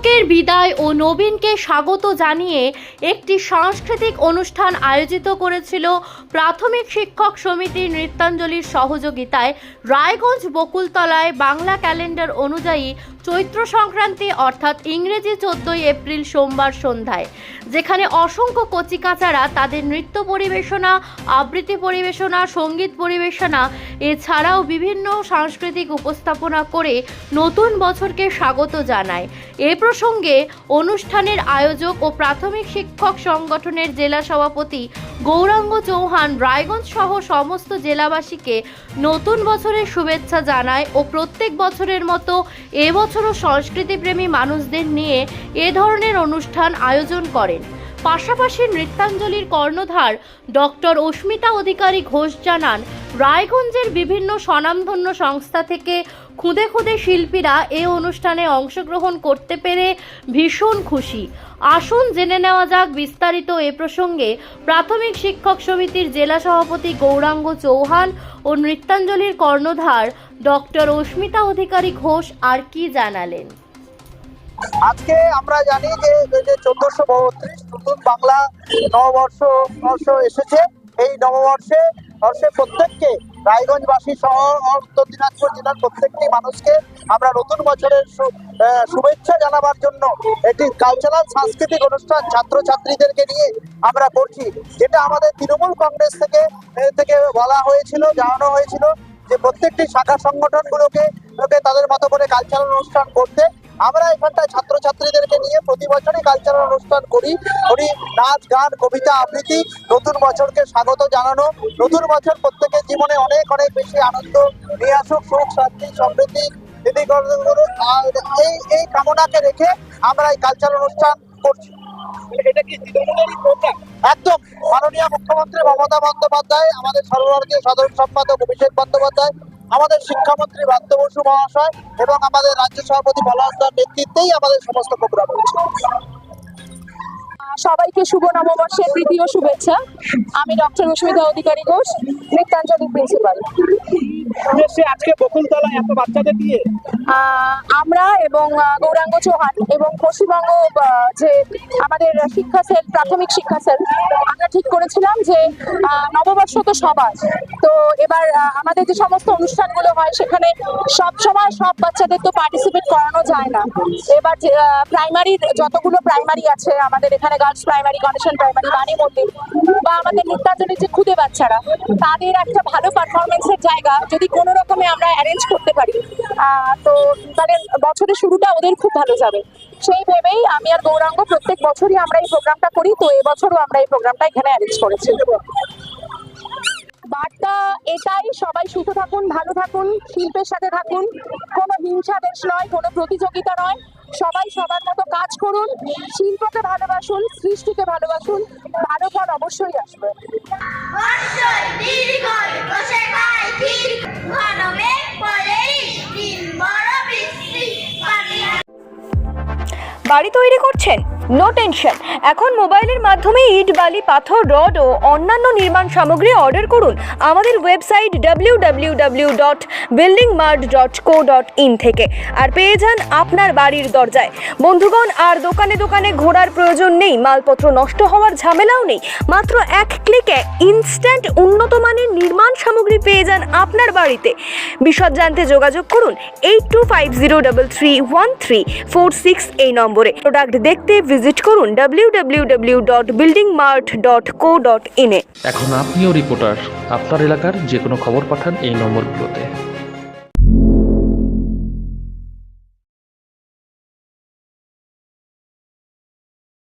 পুরনোকের বিদায় ও নবীনকে স্বাগত জানিয়ে একটি সাংস্কৃতিক অনুষ্ঠান আয়োজিত করেছিল প্রাথমিক শিক্ষক সমিতির নৃত্যাঞ্জলির সহযোগিতায় রায়গঞ্জ বকুলতলায় বাংলা ক্যালেন্ডার অনুযায়ী চৈত্র সংক্রান্তি, অর্থাৎ ইংরেজি চোদ্দই এপ্রিল সোমবার সন্ধ্যায়, যেখানে অসংখ্য কচিকাচারা তাদের নৃত্য পরিবেশনা, আবৃত্তি পরিবেশনা, সংগীত পরিবেশনা, এছাড়াও বিভিন্ন সাংস্কৃতিক উপস্থাপনা করে নতুন বছরকে স্বাগত জানায়। এ প্রসঙ্গে অনুষ্ঠানের আয়োজক ও প্রাথমিক শিক্ষক সংগঠনের জেলা সভাপতি গৌরাঙ্গ চৌহান রায়গঞ্জ সহ সমস্ত জেলাবাসীকে নতুন বছরের শুভেচ্ছা জানায় ও প্রত্যেক বছরের মতো এবছরও সংস্কৃতিপ্রেমী মানুষদের নিয়ে এ ধরনের অনুষ্ঠান আয়োজন করেন। পাশাপাশি নৃত্যাঞ্জলির কর্ণধার ডক্টর অস্মিতা অধিকারী ঘোষ জানান, রায়গঞ্জের বিভিন্ন স্বনামধন্য সংস্থা থেকে খুদে খুদে শিল্পীরা এ অনুষ্ঠানে অংশগ্রহণ করতে পেরে ভীষণ খুশি। আসুন জেনে নেওয়া যাক বিস্তারিত এ প্রসঙ্গে প্রাথমিক শিক্ষক সমিতির জেলা সভাপতি গৌরাঙ্গ চৌহান ও নৃত্যাঞ্জলির কর্ণধার ডক্টর অস্মিতা অধিকারী ঘোষ আর কি জানালেন। আজকে আমরা জানি যে যে চোদ্দশো বত্রিশ নতুন বাংলা নববর্ষ বর্ষ এসেছে। এই নববর্ষে, বর্ষে প্রত্যেককে রায়গঞ্জবাসী সহ উত্তর দিনাজপুর জেলার প্রত্যেকটি মানুষকে আমরা নতুন বছরের শুভেচ্ছা জানাবার জন্য একটি কালচারাল সাংস্কৃতিক অনুষ্ঠান ছাত্রছাত্রীদেরকে নিয়ে আমরা করছি। যেটা আমাদের তৃণমূল কংগ্রেস থেকে থেকে বলা হয়েছিল, জানানো হয়েছিল যে প্রত্যেকটি শাখা সংগঠনগুলোকে লোকে তাদের মতো করে কালচারাল অনুষ্ঠান করতে আমরা এখানটায় ছাত্রছাত্রীদেরকে নিয়ে প্রতি বছরই কালচারাল অনুষ্ঠান করি করি নাচ গান কবিতা আবৃত্তি। নতুন বছরকে স্বাগত জানানো। নতুন বছর প্রত্যেকের জীবনে অনেক অনেক বেশি আনন্দ। নিয়ে আসুক সুখ শান্তি সমৃদ্ধি। এই এই কামনাকে রেখে আমরা এই কালচারাল অনুষ্ঠান করছি। এটা কি তৃণমূলেরই প্রোগ্রাম একদম। মাননীয় মুখ্যমন্ত্রী মমতা বন্দ্যোপাধ্যায় আমাদের সর্বভারতীয় সাধারণ সম্পাদক অভিষেক বন্দ্যোপাধ্যায় আমাদের শিক্ষামন্ত্রী ব্রাত্য বসু মহাশয় এবং আমাদের রাজ্য সভাপতি পলাশ দার নেতৃত্বেই আমাদের সমস্ত প্রোগ্রাম হয়েছে সবাইকে শুভ নববর্ষের তৃতীয় শুভেচ্ছা। আমি ডক্টর রশ্মিতা অধিকারী ঘোষ, নৃত্যাঞ্জলি প্রিন্সিপাল। সে আজকে বকুলতলা এত বাচ্চাদের দিয়ে? আমরা এবং গৌরাঙ্গ চৌহান এবং পশ্চিমবঙ্গ যে আমাদের শিক্ষা সেল, প্রাথমিক শিক্ষা সেল, আমরা ঠিক করেছিলাম যে নববর্ষ তো সবার। তো এবার আমাদের যে সমস্ত অনুষ্ঠানগুলো হয় সেখানে সব সময় সব বাচ্চাদের তো পার্টিসিপেট করানো যায় না। এবার প্রাইমারির যতগুলো প্রাইমারি আছে, আমাদের এখানে গার্লস প্রাইমারি গণেশন প্রাইমারি বাণী মন্দির বা আমাদের নৃত্যাঞ্জলির যে খুদে বাচ্চারা, তাদের একটা ভালো পারফরমেন্সের জায়গা যদি কোনো রকমে আমরা অ্যারেঞ্জ করতে পারি তো মানে বছরের শুরুটা ওদের খুব ভালো যাবে। সেই ভেবেই আমি আর গৌরাঙ্গ প্রত্যেক বছরই আমরা এই প্রোগ্রামটা করি, তো এবছরও আমরা এই প্রোগ্রামটা এখানে অ্যারেঞ্জ করেছি। বার্তা এটাই, সবাই সুস্থ থাকুন, ভালো থাকুন, শিল্পের সাথে থাকুন, কোনো হিংসা দেশ নয়, কোনো প্রতিযোগিতা নয়, সবাই সবার মতো কাজ করুন, শিল্পকে ভালোবাসুন, সৃষ্টিকে ভালোবাসুন, ভালো ফল অবশ্যই আসবে। বড় তৈরি করছেন? নো টেনশন এখন মোবাইলের মাধ্যমে ইট, বালি, পাথর, রড ও অন্যান্য নির্মাণ সামগ্রী অর্ডার করুন আমাদের website W W dot building dot co dot in থেকে আর পেয়ে যান আপনার বাড়ির দরজায়। বন্ধুগণ, আর দোকানে দোকানে ঘোরার প্রয়োজন নেই, মালপত্র নষ্ট হওয়ার ঝামেলাও নেই। মাত্র এক ক্লিকে ইনস্ট্যান্ট উন্নত মানের নির্মাণ সামগ্রী পেয়ে যান আপনার বাড়িতে। বিশদ জানতে যোগাযোগ করুন এইট এই নম্বরে। প্রোডাক্ট দেখতে ভিজিট করুন ডাব্লিউ ডট এখন আপনিও রিপোর্টার আপনার এলাকার যে কোনো খবর পাঠান এই নম্বরগুলোতে।